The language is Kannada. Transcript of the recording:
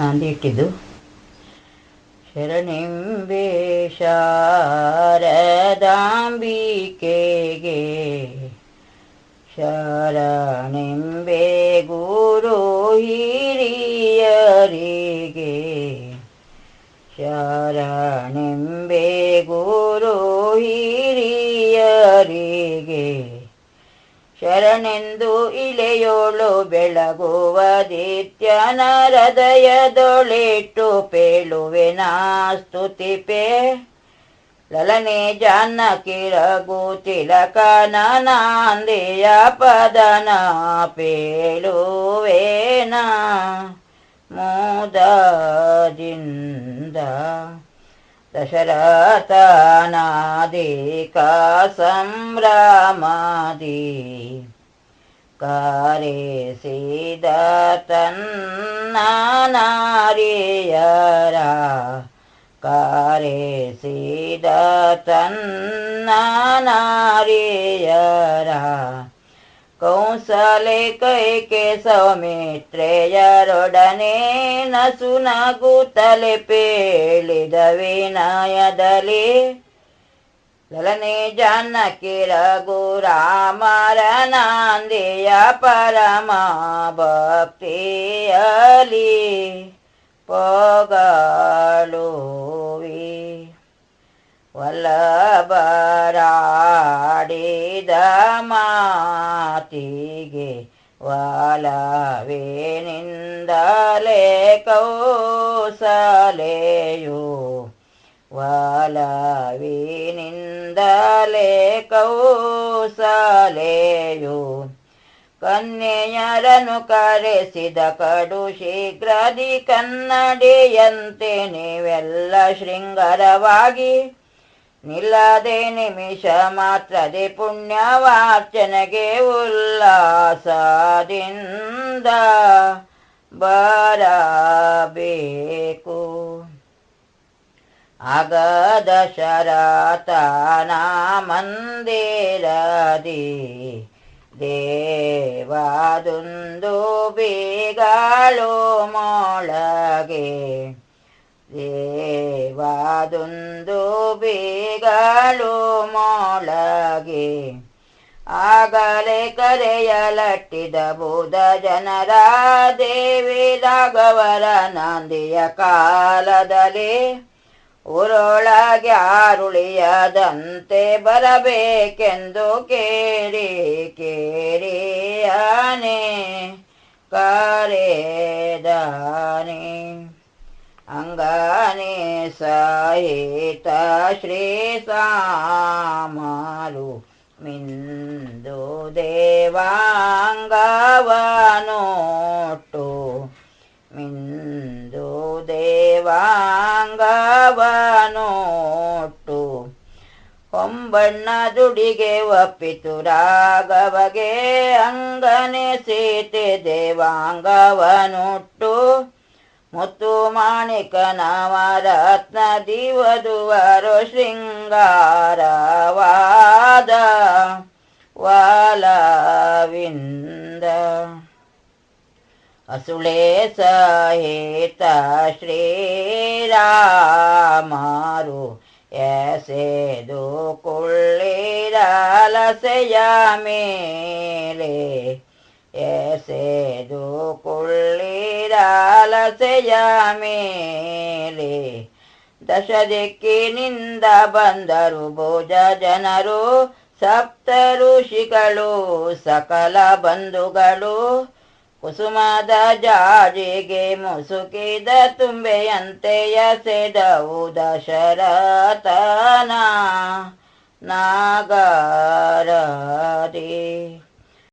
ನಾಂದಿ ಇಟ್ಟಿದ್ದು ಶರಣಿಂಬೆ ಶಾರದಾಂಬಿಕೆಗೆ ಶರಣೆಂಬೆ ಗುರು ಹಿರಿಯರಿಗೆ ಶರಣೆಂಬೆ ಗುರು ಹಿರಿಯರಿಗೆ ಶರಣೆಂದು ಇಲೆಯೋಳು ಬೆಳಗುವ ದಿತ್ಯನ ಹೃದಯದೊಳಿಟ್ಟು ಪೇಳುವೆನ ಸ್ತುತಿಪೇ ಲಲನೆ ಜಾನಕಿ ರಘು ತಿಲಕ ನಾಂದೆಯ ಪದನ ಪೇಳುವೇನ ಮೋದದಿಂದ दशरथानादिका सम्रामादि कारे सीदतन्नानारियरा कारे सीदतन्नानारियरा ತನ್ನ ನಾರಿಯರ ಕೌಸಲೆ ಕೈಕೆ ಸೌಮಿತ್ರೆಯರೊಡನೆ ನಸು ನಗುತ್ತಲೆ ಪೇಳಿದ ವಿನಯದಲ್ಲಿ ಲಲನೆ ಜಾನಕಿ ರಘು ರಾಮರ ನಾಂದಿಯ ಪರಮ ಭಕ್ತಿಯಲಿ ಮಾತಿಗೆ ವಾಲವೇನಿಂದಲೇ ಕೌಸಲೆಯು ವಾಲವಿನಿಂದಲೇ ಕೌಸಲೆಯು ಕನ್ಯೆಯರನು ಕರೆಸಿದ ಕಡು ಶೀಘ್ರದಿ ಕನ್ನಡಿಯಂತೆ ನೀವೆಲ್ಲ ಶೃಂಗರವಾಗಿ ನಿಲ್ಲದೆ ನಿಮಿಷ ಮಾತ್ರದೆ ಪುಣ್ಯವಾರ್ಚನೆಗೆ ಉಲ್ಲಾಸದಿಂದ ಬರಬೇಕು. ಆಗ ಶರತನ ಮಂದಿರದಿ ದೇವಾದೊಂದು ಬೇಗಳು ಮೊಳಗೆ ದೇವಾದೊಂದು ಬೀಗಳು ಮೊಳಗೆ. ಆಗಲೇ ಕರೆಯಲಟ್ಟಿದ ಬೂದ ಜನರ ದೇವಿ ರಾಘವರ ನಂದಿಯ ಕಾಲದಲ್ಲಿ ಊರೊಳಗೆ ಆರುಳಿಯದಂತೆ ಬರಬೇಕೆಂದು ಕೇಳಿ ಕೇರಿಯಾನೆ ಕರೆದಾನೆ. ಅಂಗನೆ ಸಾಯಿತ ಶ್ರೀ ಸಾಮಾರು ಮಿಂದು ದೇವಾಂಗವನೊಟ್ಟು ಮಿಂದು ದೇವಾಂಗವನೊಟ್ಟು ಹೊಂಬಣ್ಣ ದುಡಿಗೆ ಒಪ್ಪಿತು ರಾಗವಗೆ ಅಂಗನೆ ಸೀತೆ ದೇವಾಂಗವನುಟ್ಟು ಮುತ್ತು ಮಾಣಿಕ ನವರತ್ನ ದಿವದುವರು ಶೃಂಗಾರವಾದ ವಾಲವಿಂದ. ಅಸುಳೆ ಸಹಿತ ಶ್ರೀರಾಮಾರು ಎಸೆದು ऐसे ಮೇಲೆ ಎಸೆದು ಕೊಳ್ಳಿರಲಸೆಯ ಮೇಲೆ ದಶ ದಿಕ್ಕಿನಿಂದ ಬಂದರು ಭೋಜ ಜನರು, ಸಪ್ತ ಋಷಿಗಳು, ಸಕಲ ಬಂಧುಗಳು. ಕುಸುಮದ ಜಾಜಿಗೆ ಮುಸುಕಿದ ತುಂಬೆಯಂತೆ ಎಸೆದವು ದಶರಥನ ನಾಗರದಿ